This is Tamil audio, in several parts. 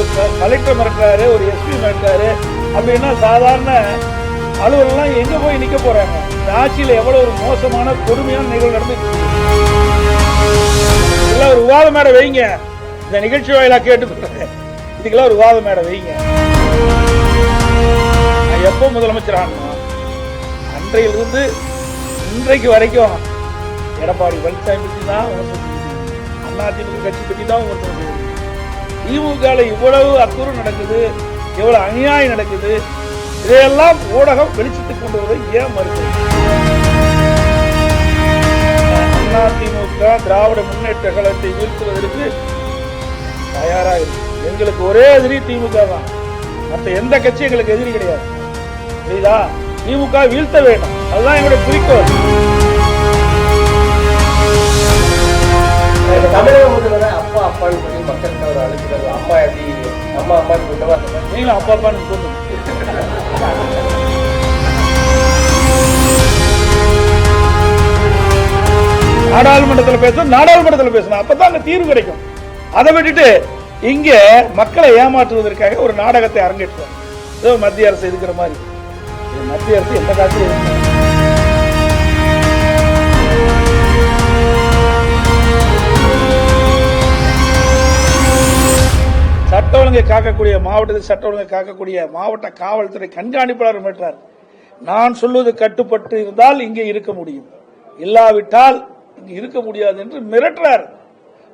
ஒரு கலெக்டர் மிரட்டுறாரு ஒரு எஸ்பி மிரட்டுறாரு. அப்படின்னா சாதாரண அலுவலாம் எங்க போய் நிக்க போறாங்க? இந்த ஆட்சியில எவ்வளவு ஒரு மோசமான கொடுமையான நிகழ்வு நடந்துட்டு இதெல்லாம் ஒரு விவாத மேடை வைங்க. இந்த நிகழ்ச்சி வாயிலாக கேட்டுக்கிறேன் இதுக்கெல்லாம் ஒரு விவாத மேடை வைங்க. நான் எப்போ முதலமைச்சர் ஆகணும்? அன்றையிலிருந்து இன்றைக்கு வரைக்கும் எடப்பாடி பழனிசாமி பற்றி தான் விமர்சனம் அதிமுக கட்சி பற்றி தான் விமர்சனம் திமுகவில் இவ்வளவு அக்குறு நடக்குது எவ்வளவு அநியாயம் நடக்குது இதையெல்லாம் ஊடகம் வெளிச்சத்துக்கு கொண்டு வருவதை ஏன் மறுக்கிறது? அதிமுக திராவிட முன்னேற்ற கழகத்தை வீழ்த்துவதற்கு தயாராக இருக்கு. எங்களுக்கு ஒரே எதிரி திமுக தான். மற்ற எந்த கட்சி எங்களுக்கு எதிரி கிடையாது. புரியுதா? திமுக வீழ்த்த வேண்டும். அதுதான் எங்களுடைய குறிக்கோள். தமிழக அப்பா அப்பான்னு சொல்லி மக்கள்கிட்ட அவர் அழைக்கிறது அம்மா எப்படி? அம்மா அம்மான்னு கூட்டவா நீங்களும் அப்பா அப்பான்னு நாடாளுமன்றத்தில் பேசணும் நாடாளுமன்றத்தில் பேசணும். அப்பதான் அங்க தீர்வு கிடைக்கும். அதை விட்டுட்டு இங்க மக்களை ஏமாற்றுவதற்காக ஒரு நாடகத்தை அரங்கேற்றுவாங்க. ஏதோ மத்திய அரசு இருக்கிற மாதிரி. மத்திய அரசு எந்த காலத்திலும் சட்ட ஒழுங்கை காக்கக்கூடிய மாவட்டத்தில் சட்ட ஒழுங்கை காக்கக்கூடிய மாவட்ட காவல்துறை கண்காணிப்பாளர் பெற்றார் நான் சொல்வது கட்டுப்பட்டு இருந்தால் இங்கே இருக்க முடியும். இல்லாவிட்டால் இங்கே இருக்க முடியாது என்று மிரட்டுறார்.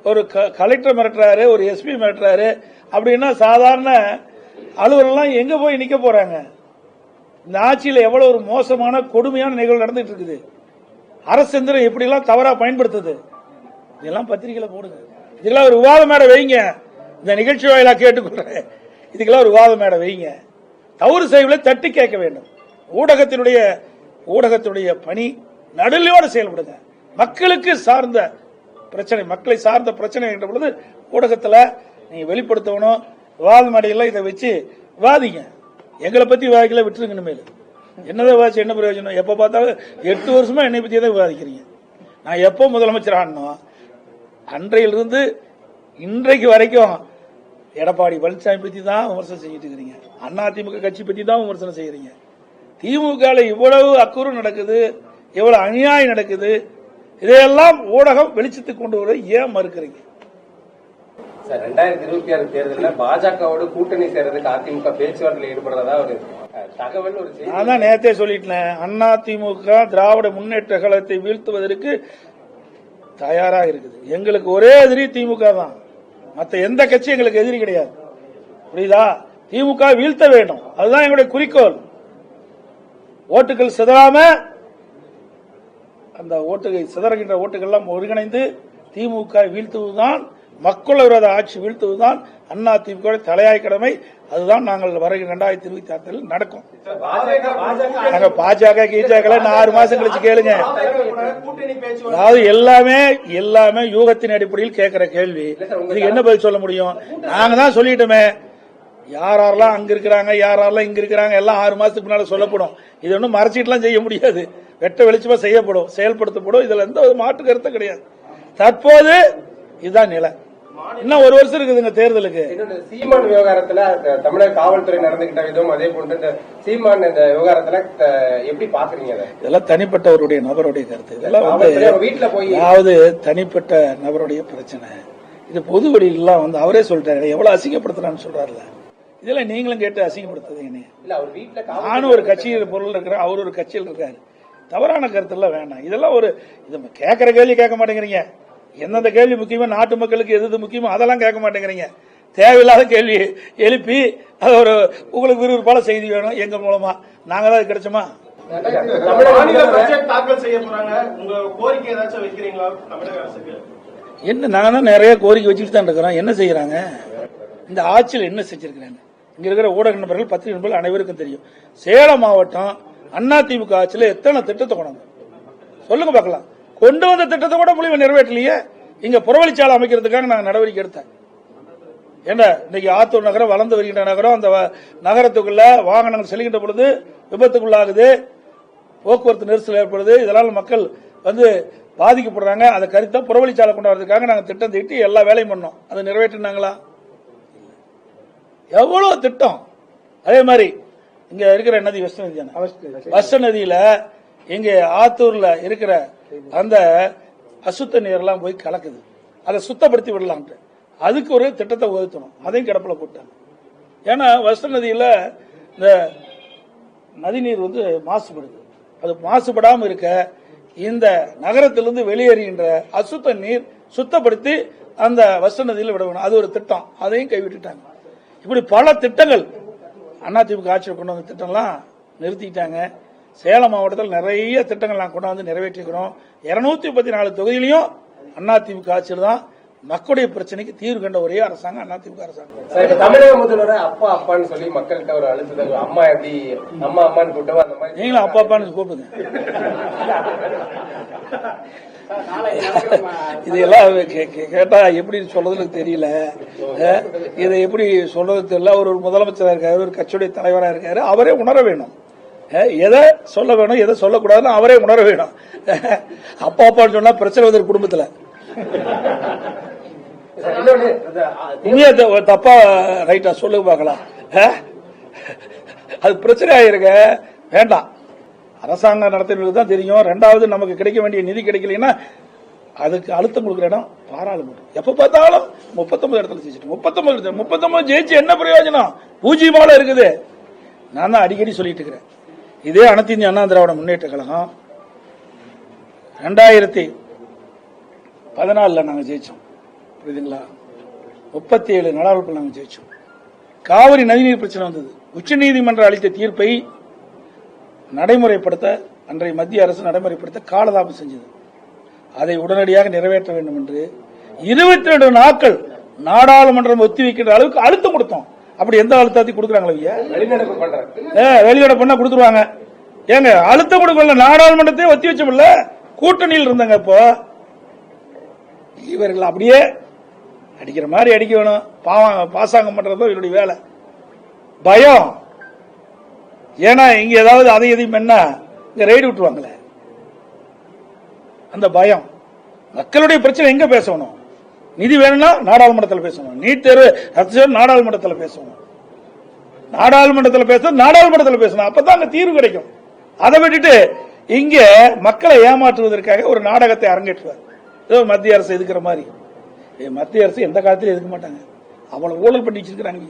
ஒரு க- கலெக்டர் மிரட்டுறாரு ஒரு எஸ்பி மிரட்டுறாரு. அப்படின்னா சாதாரண அலுவலெல்லாம் எங்க போய் நிக்க போறாங்க? இந்த ஆட்சியில் எவ்வளவு ஒரு மோசமான கொடுமையான நிகழ்வு நடந்துட்டு இருக்குது. அரசு எந்திரம் எப்படிலாம் தவறா பயன்படுத்துது? இதெல்லாம் பத்திரிகையில போடுங்க. இதெல்லாம் ஒரு விவாத மேட வைங்க. இந்த நிகழ்ச்சி வாயிலாக கேட்டுக்கொள்றேன். இதுக்கெல்லாம் ஒரு வாதம் மேடை வைங்க. தவறு செய்வதை தட்டி கேட்க வேண்டும். ஊடகத்தினுடைய ஊடகத்தினுடைய பணி நடுநிலையோடு செயல்படுங்க. மக்களுக்கு சார்ந்த பிரச்சனை மக்களை சார்ந்த பிரச்சனை என்ற பொழுது ஊடகத்தில் நீங்கள் வெளிப்படுத்தணும் விவாத மேடையில இதை வச்சு விவாதிங்க. எங்களை பற்றி விவாதிக்கல விட்டுருங்க இனிமேல். என்னதான் விவாதிச்சு என்ன பிரயோஜனம்? எப்போ பார்த்தாலும் எட்டு வருஷமா என்னை பற்றி தான் விவாதிக்கிறீங்க. நான் எப்போ முதலமைச்சர் ஆனோம் அன்றையிலிருந்து இன்றைக்கு வரைக்கும் எடப்பாடி பழனிசாமி பத்தி தான் விமர்சனம் செஞ்சுட்டு இருக்கிறீங்க. அண்ணா திமுக கட்சி பத்தி தான் விமர்சனம் செய்யறீங்க. திமுக இவ்வளவு அக்குறு நடக்குது இவ்வளவு அநியாயம் நடக்குது இதையெல்லாம் ஊடகம் வெளிச்சத்துக்கு கொண்டு வர ஏன் மறுக்கிறீங்க? சார் ரெண்டாயிரத்தி இருபத்தி ஆறு தேர்தலில் பாஜகவோட கூட்டணி சேர்றதுக்கு அதிமுக பேச்சுவார்த்தையில் ஈடுபடுறதா ஒரு தகவல் ஒரு நான் தான் நேரத்தே சொல்லிட்டேன் அண்ணா திமுக திராவிட முன்னேற்ற கழகத்தை வீழ்த்துவதற்கு தயாரா இருக்குது. எங்களுக்கு ஒரே எதிரி திமுக தான். மற்ற எந்த கட்சியும் எங்களுக்கு எதிரி கிடையாது. புரியுதா? திமுக வீழ்த்த வேண்டும். அதுதான் எங்களுடைய குறிக்கோள். ஓட்டுகள் சிதறாம அந்த ஓட்டுகள் சிதறுகின்ற ஓட்டுகள் எல்லாம் ஒருங்கிணைந்து திமுக வீழ்த்துவதுதான் மக்கள் விரோத ஆட்சி வீழ்த்துவதுதான் அண்ணா திமுக தலையாய் கடமை. அதுதான் நாங்கள் வருகிற இரண்டாயிரத்தி இருபத்தி ஆறில் நடக்கும். நாங்கள் பாஜக நாங்க பாஜக கீஜாக்களை நான் ஆறு மாசம் கழிச்சு கேளுங்க. அதாவது எல்லாமே எல்லாமே யூகத்தின் அடிப்படையில் கேட்கிற கேள்வி. இதுக்கு என்ன பதில் சொல்ல முடியும்? நாங்க தான் சொல்லிட்டோமே. யார் யாரெல்லாம் அங்க இருக்கிறாங்க யார் யாரெல்லாம் இங்க இருக்கிறாங்க எல்லாம் ஆறு மாசத்துக்கு முன்னால சொல்லப்படும். இது ஒன்றும் மறைச்சிட்டுலாம் செய்ய முடியாது. வெட்ட வெளிச்சமா செய்யப்படும் செயல்படுத்தப்படும். இதுல எந்த ஒரு மாற்று கருத்தும் கிடையாது. தற்போது இதுதான் நிலை. இன்னும் ஒரு வருஷம் இருக்குதுங்க தேர்தலுக்கு? சீமான் விவகாரத்துல தமிழக காவல்துறை நடந்துகிட்ட விதம் அதே போன்று இந்த சீமான் இந்த விவகாரத்துல எப்படி பாக்குறீங்க இதெல்லாம் தனிப்பட்டவருடைய நபருடைய கருத்து. இதெல்லாம் வந்து வீட்டுல போய் அதாவது தனிப்பட்ட நபருடைய பிரச்சனை. இது பொது வெளியிலாம் வந்து அவரே சொல்லிட்டாரு. எவ்வளவு அசிங்கப்படுத்துறான்னு சொல்றாருல இதெல்லாம் நீங்களும் கேட்டு அசிங்கப்படுத்துறீங்க இல்ல அவர் வீட்டுல நானும் ஒரு கட்சியில் பொருள் இருக்கிறேன் அவர் ஒரு கட்சியில் இருக்காரு. தவறான கருத்தெல்லாம் வேண்டாம் இதெல்லாம் ஒரு இது கேட்கிற கேள்வி கேட்க மாட்டேங்கிறீங்க. எந்தெந்த கேள்வி முக்கியமோ நாட்டு மக்களுக்கு எது எது முக்கியமோ அதெல்லாம் கேட்க மாட்டேங்கிறீங்க. தேவையில்லாத கேள்வி எழுப்பி அது ஒரு உங்களுக்கு விறுவிறுப்பான செய்தி வேணும் எங்க மூலமா. நாங்க தான் அது கிடைச்சோமா? தமிழக மாநில முதல்வர் பட்ஜெட் தாக்கல் செய்ய போறாங்க. உங்க கோரிக்கை ஏதாச்சும் வைக்கிறீங்களா தமிழக அரசுக்கு? என்ன நாங்க நிறைய கோரிக்கை வச்சுட்டு தான் இருக்கிறோம். என்ன செய்யறாங்க? இந்த ஆட்சியில் என்ன செஞ்சிருக்கிறாங்க? இங்க இருக்கிற ஊடக நண்பர்கள் பத்திரிகை நண்பர்கள் அனைவருக்கும் தெரியும். சேலம் மாவட்டம் அண்ணா திமுக ஆட்சியில் எத்தனை திட்டத்தை கொண்டாங்க சொல்லுங்க பார்க்கலாம். கொண்டு வந்த திட்டத்தை கூட முடிவு நிறைவேற்றலையே. இங்க புறவழிச்சாலை அமைக்கிறதுக்காக நாங்க நடவடிக்கை எடுத்தேன். என்ன இன்னைக்கு ஆத்தூர் நகரம் வளர்ந்து வருகின்ற நகரம் அந்த நகரத்துக்குள்ள வாகனங்கள் செல்கின்ற பொழுது விபத்துக்குள்ளாகுது போக்குவரத்து நெரிசல் ஏற்படுது இதனால் மக்கள் வந்து பாதிக்கப்படுறாங்க. அதை கருத்தா புறவழிச்சாலை கொண்டு வரதுக்காக நாங்கள் திட்டம் தீட்டி எல்லா வேலையும் பண்ணோம். அதை நிறைவேற்றினாங்களா? எவ்வளவு திட்டம்? அதே மாதிரி இங்க இருக்கிற நதி வெஸ்ட் நதி. வெஸ்ட் நதியில இங்க ஆத்தூர்ல இருக்கிற அந்த அசுத்த நீரெல்லாம் போய் கலக்குது. அதை சுத்தப்படுத்தி விடலான்ட்டு அதுக்கு ஒரு திட்டத்தை உதத்தணும் அதையும் கிடப்பில் போட்டாங்க. ஏன்னா வஸ்த நதியில் இந்த நதிநீர் வந்து மாசுபடுது. அது மாசுபடாமல் இருக்க இந்த நகரத்திலிருந்து வெளியேறுகின்ற அசுத்த நீர் சுத்தப்படுத்தி அந்த வஸ்த நதியில் விட வேணும். அது ஒரு திட்டம். அதையும் கைவிட்டுட்டாங்க. இப்படி பல திட்டங்கள் அதிமுக ஆட்சியில் கொண்டு வந்த திட்டம்லாம் நிறுத்திட்டாங்க சேலம் மாவட்டத்தில் நிறைய திட்டங்கள் நான் கொண்டு வந்து நிறைவேற்றிக்கிறோம் இருநூத்தி முப்பத்தி நாலு தொகுதியிலையும் அதிமுக ஆட்சியில் தான் மக்களுடைய பிரச்சனைக்கு தீர்வு கண்ட ஒரே அரசாங்கம் அதிமுக அரசாங்கம். தமிழக முதல்வரை அப்பா அப்பான்னு சொல்லி மக்கள்கிட்ட ஒரு அழுத்தம் அம்மா எப்படி அம்மா அம்மான்னு கூட்டவோ அந்த மாதிரி நீங்களும் அப்பா அப்பான்னு கூப்பிடுங்க. இதெல்லாம் கேட்டா எப்படி சொல்றதுன்னு தெரியல. இதை எப்படி சொல்றது தெரியல. அவர் ஒரு முதலமைச்சரா இருக்காரு ஒரு கட்சியுடைய தலைவரா இருக்காரு. அவரே உணர வேணும். எதை சொல்ல வேணும் எதை சொல்லக்கூடாதுன்னு அவரே உணர வேணும். அப்பா அப்பான்னு சொன்னா பிரச்சனை வந்து குடும்பத்துல. த- தப்பா ரைட்டா சொல்லுங்க பார்க்கலாம்? அது பிரச்சனை ஆயிருங்க. வேண்டாம். அரசாங்கம் நடத்துறது தான் தெரியும். ரெண்டாவது நமக்கு கிடைக்க வேண்டிய நிதி கிடைக்கலைன்னா அதுக்கு அழுத்தம் கொடுக்குற இடம் பாராளுமன்றம். எப்ப பார்த்தாலும் முப்பத்தொன்பது இடத்துல ஜெயிச்சிட்டு முப்பத்தொன்பது முப்பத்தொன்பது ஜெயிச்சு என்ன பிரயோஜனம்? பூஜ்ஜியமால இருக்குது. நான் தான் அடிக்கடி சொல்லிட்டு இருக்கிறேன். இதே அனைத்து இந்திய அண்ணா திராவிட முன்னேற்ற கழகம் ரெண்டாயிரத்தி பதினாலில் நாங்கள் ஜெயிச்சோம். புரியுதுங்களா? முப்பத்தி ஏழு நாடாளுமன்ற நாங்கள் ஜெயிச்சோம். காவிரி நதிநீர் பிரச்சனை வந்தது. உச்சநீதிமன்றம் அளித்த தீர்ப்பை நடைமுறைப்படுத்த அன்றைய மத்திய அரசு நடைமுறைப்படுத்த காலதாபம் செஞ்சது. அதை உடனடியாக நிறைவேற்ற வேண்டும் என்று இருபத்தி ரெண்டு நாட்கள் நாடாளுமன்றம் ஒத்திவைக்கின்ற அளவுக்கு அழுத்தம் கொடுத்தோம். அப்படி எந்த அழுத்தத்தையும் கொடுக்குறாங்களா ஐயா? வெளிநடப்பு பண்றாரு. ஏ, வெளியிட பண்ணா கொடுத்துருவாங்க. ஏங்க அழுத்தம் கொடுக்கல நாடாளுமன்றத்தை ஒத்தி வச்சோம்ல கூட்டணியில் இருந்தாங்க இப்போ. இவர்கள் அப்படியே அடிக்கிற மாதிரி அடிக்க வேணும். பாவம் பாசாங்கம் பண்றது இவருடைய வேலை. பயம். ஏன்னா இங்க ஏதாவது அதை எதையும் என்ன? இங்க ரைடு விட்டுருவாங்களே. அந்த பயம். மக்களுடைய பிரச்சனை எங்க பேசணும்? நிதி வேணும்னா நாடாளுமன்றத்தில் பேசணும். நீட் தேர்வு ரத்து நாடாளுமன்றத்தில் பேசணும். நாடாளுமன்றத்தில் பேசணும் நாடாளுமன்றத்தில் பேசணும். அப்பதான் அங்க தீர்வு கிடைக்கும். அதை விட்டுட்டு இங்க மக்களை ஏமாற்றுவதற்காக ஒரு நாடகத்தை அரங்கேற்றுவார். ஏதோ மத்திய அரசு எதுக்குற மாதிரி. மத்திய அரசு எந்த காலத்திலும் எதுக்க மாட்டாங்க. அவ்வளவு ஊழல் பண்ணி வச்சிருக்கிறாங்க